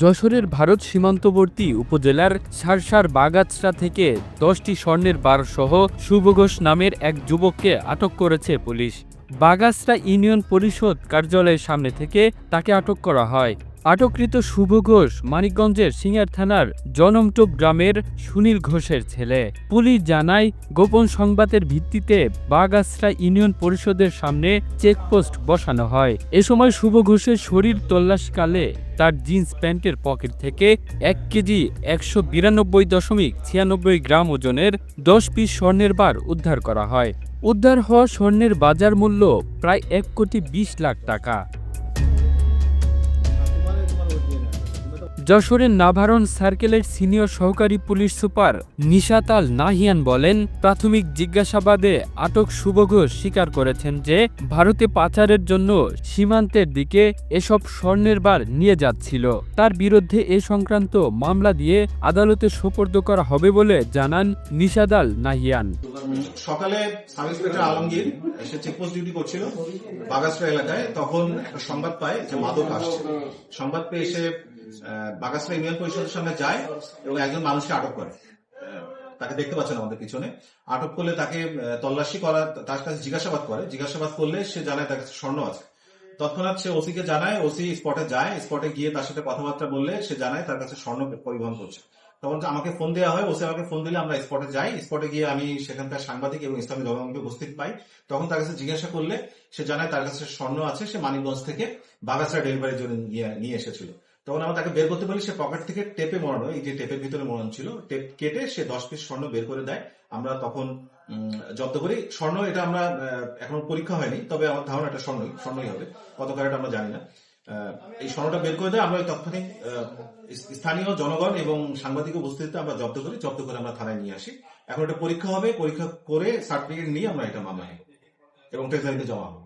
যশোরের ভারত সীমান্তবর্তী উপজেলার সারসার বাগাছড়া থেকে দশটি স্বর্ণের বার সহ শুভ ঘোষ নামের এক যুবককে আটক করেছে পুলিশ। বাগাছড়া ইউনিয়ন পরিষদ কার্যালয়ের সামনে থেকে তাকে আটক করা হয়। আটককৃত শুভ ঘোষ মানিকগঞ্জের সিঙ্গার থানার জনমটোপ গ্রামের সুনীল ঘোষের ছেলে। পুলিশ জানায়, গোপন সংবাদের ভিত্তিতে বাগাছড়া ইউনিয়ন পরিষদের সামনে চেকপোস্ট বসানো হয়। এ সময় শুভ ঘোষের শরীর তল্লাশকালে তার জিন্স প্যান্টের পকেট থেকে এক কেজি একশো বিরানব্বই দশমিক ছিয়ানব্বই গ্রাম ওজনের দশ পিস স্বর্ণের বার উদ্ধার করা হয়। উদ্ধার হওয়া স্বর্ণের বাজার মূল্য প্রায় এক কোটি বিশ লাখ টাকা। যশোরের নাভারণ সার্কেলের সিনিয়র সহকারী পুলিশ সুপার নিশাতাল নাহিয়ান বলেন, প্রাথমিক জিজ্ঞাসাবাদে আটক শুভ ঘোষ স্বীকার করেছেন যে, ভারতে পাচারের জন্য সীমান্তের দিকে এসব স্বর্ণের বার নিয়ে যাচ্ছিল। তার বিরুদ্ধে এ সংক্রান্ত মামলা দিয়ে আদালতে সোপর্দ করা হবে বলে জানান নিশাদাল নাহিয়ান। সকালে সাব ইন্সপেক্টর আলমগীর সে চেকপোস্ট ডিউটি করছিল বাগাসরা এলাকায়। তখন একটা সংবাদ পায় যে মাদক আসছে। সংবাদ পেয়ে এসে বাগাসরা ইউনিয়ন পরিষদের সামনে যায় এবং একজন মানুষকে আটক করে। তাকে দেখতে পাচ্ছেন আমাদের পিছনে। আটক করলে তাকে তল্লাশি করা, তার কাছে জিজ্ঞাসাবাদ করে। জিজ্ঞাসাবাদ করলে সে জানায় তার কাছে স্বর্ণ আছে। তৎক্ষণাৎ সে ওসিকে জানায়, ওসি স্পটে যায়, স্পটে গিয়ে তার সাথে কথাবার্তা বললে সে জানায় তার কাছে স্বর্ণ পরিবহন করছে। তখন আমাকে ফোন দেওয়া হয়, ওসি আমাকে ফোন দিলে আমরা স্পটে যাই। স্পটে গিয়ে আমি সেখানকার সাংবাদিক এবং ইসলামী জনগণকে উপস্থিত পাই। তখন তার কাছে জিজ্ঞাসা করলে সে জানায় তার কাছে স্বর্ণ আছে, সে মানিকগঞ্জ থেকে বাগাসরা ডেলিভারির জন্য নিয়ে- নিয়ে এসেছিল। তখন আমরা তাকে বের করতে পারি, সে পকেট থেকে টেপে মোড়ানো এই যে টেপের ভিতরে মরণ ছিল, টেপ কেটে সে দশ পিস স্বর্ণ বের করে দেয়। আমরা তখন জব্দ করি। স্বর্ণ এটা আমরা এখন পরীক্ষা হয়নি, তবে আমার ধারণা এটা স্বর্ণই স্বর্ণই হবে। কত ক্যারেট আমরা জানি না। এই স্বর্ণটা বের করে দেয়। আমরা তৎক্ষণিক স্থানীয় জনগণ এবং সাংবাদিক উপস্থিতিতে আমরা জব্দ করি, জব্দ করে আমরা থানায় নিয়ে আসি। এখন এটা পরীক্ষা হবে, পরীক্ষা করে সার্টিফিকেট নিয়ে আমরা এটা মামলা এবং ট্রেজারিতে জমা হবে।